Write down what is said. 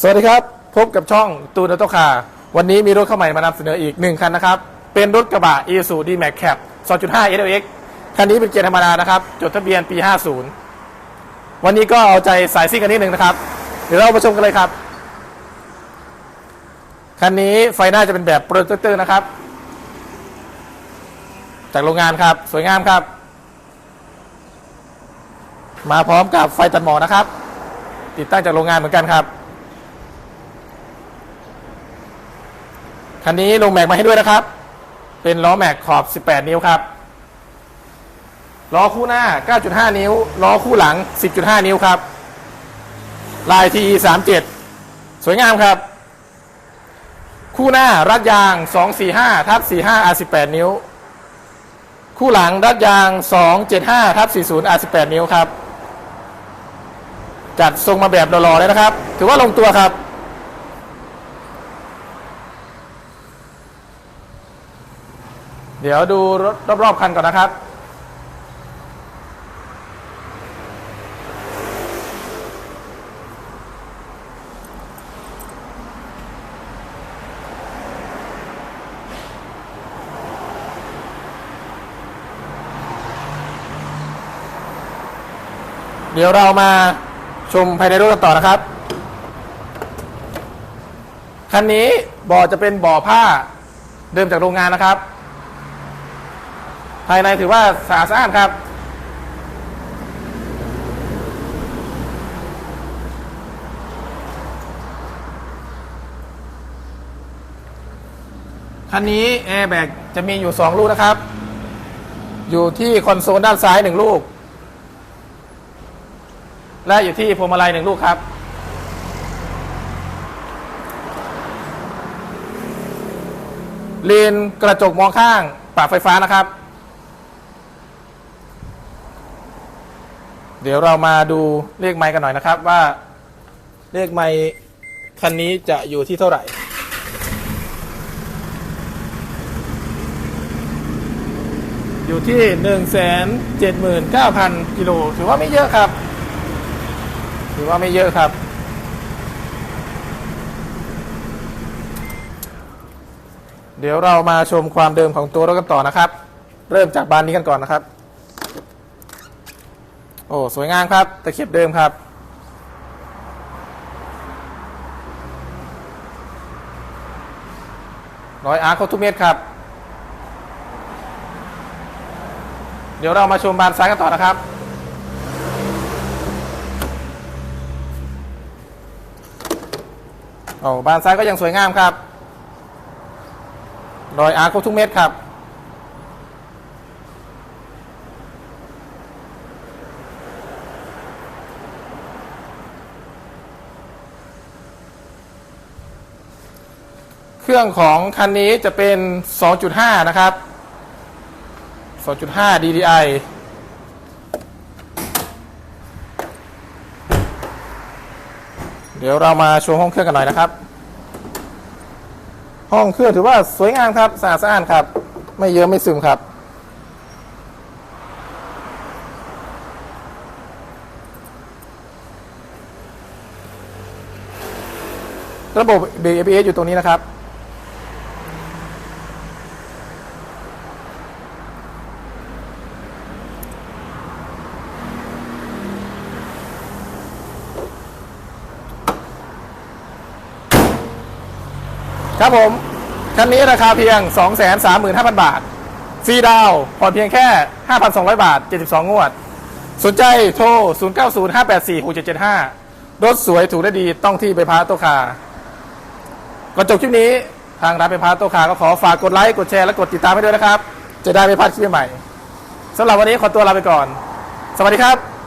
สวัสดีครับ พบกับช่องตูนอโตคาวันนี้มีรถเข้าใหม่มานำเสนออีกหนึ่งคันนะครับ เป็นรถกระบะ i s u d m a x Cap 2.5 SLX คันนี้เป็นเกียร์ธรรมดานะครับ จดทะเบียนปี 50 วันนี้ก็เอาใจสายซิ่งกันนิดหนึ่งนะครับ เดี๋ยวเรามาชมกันเลยครับ คันนี้ไฟหน้าจะเป็นแบบโปรเจคเตอร์นะครับ จากโรงงานครับ สวยงามครับ มาพร้อมกับไฟตัดหมอกนะครับ ติดตั้งจากโรงงานเหมือนกันครับ คันนี้ลงแม็กมาให้ด้วยนะครับ เป็นล้อแม็กขอบ 18 นิ้วครับล้อคู่หน้า 9.5 นิ้ว ล้อคู่หลัง 10.5 นิ้วครับ ลาย TE 37สวยงามครับ คู่หน้ารัดยาง 245ทับ45 R18 นิ้ว คู่หลังรัดยาง 275ทับ40 R18 นิ้วครับ จัดทรงมาแบบหล่อๆเลยนะครับ ถือว่าลงตัวครับ เดี๋ยวดูรถรอบๆคันก่อนนะครับ เดี๋ยวเรามาชมภายในรถกันต่อนะครับ คันนี้บ่อจะเป็นบ่อผ้าเดิมจากโรงงานนะครับ ภายในถือว่าสะอาดสะอานครับ คันนี้แอร์แบกจะมีอยู่ 2 ลูกนะครับ อยู่ที่คอนโซลด้านซ้าย 1 ลูก และอยู่ที่พวงมาลัยหนึ่งลูกครับเลนกระจกมองข้างปรับไฟฟ้านะครับ เดี๋ยวเรามาดูเลขไมค์กันหน่อยนะครับว่า เลขไมค์คันนี้จะอยู่ที่เท่าไหร่ อยู่ที่หนึ่งแสนเจ็ดหมื่นเก้าพันกิโลถือว่าไม่เยอะครับ ถือว่าไม่เยอะครับเดี๋ยวเรามาชมความเดิมของตัวรถกันต่อนะครับ เริ่มจากบานนี้กันก่อนนะครับ โอ้สวยงามครับตะเข็บเดิมครับ ร้อยอาร์คทุกเม็ดครับ เดี๋ยวเรามาชมบานซ้ายกันต่อนะครับโอ้บานซ้ายก็ยังสวยงามครับ รอยอาร์คทุกเม็ดครับ เครื่องของคันนี้จะเป็น 2.5 นะครับ 2.5 DDI เดี๋ยวเรามาชมห้องเครื่องกันหน่อยนะครับ ห้องเครื่องถือว่าสวยงามครับสะอาดสะอ้านครับ ไม่เยอะไม่ซึมครับระบบเบรก ABS อยู่ตรงนี้นะครับ ครับผม คันนี้ราคาเพียง 235,000 บาทฟรีดาวผ่อนเพียงแค่ 5,200 บาท 72 งวด สนใจโทร 0905846775 รถสวยถูกและดีต้องที่ไปพาโตคาก่อนจบคลิปนี้ทางร้านไปพาโตคาก็ขอฝากกดไลค์ กดแชร์ และกดติดตามให้ด้วยนะครับ จะได้ไม่พลาดคลิปใหม่สำหรับวันนี้ขอตัวลาไปก่อน สวัสดีครับ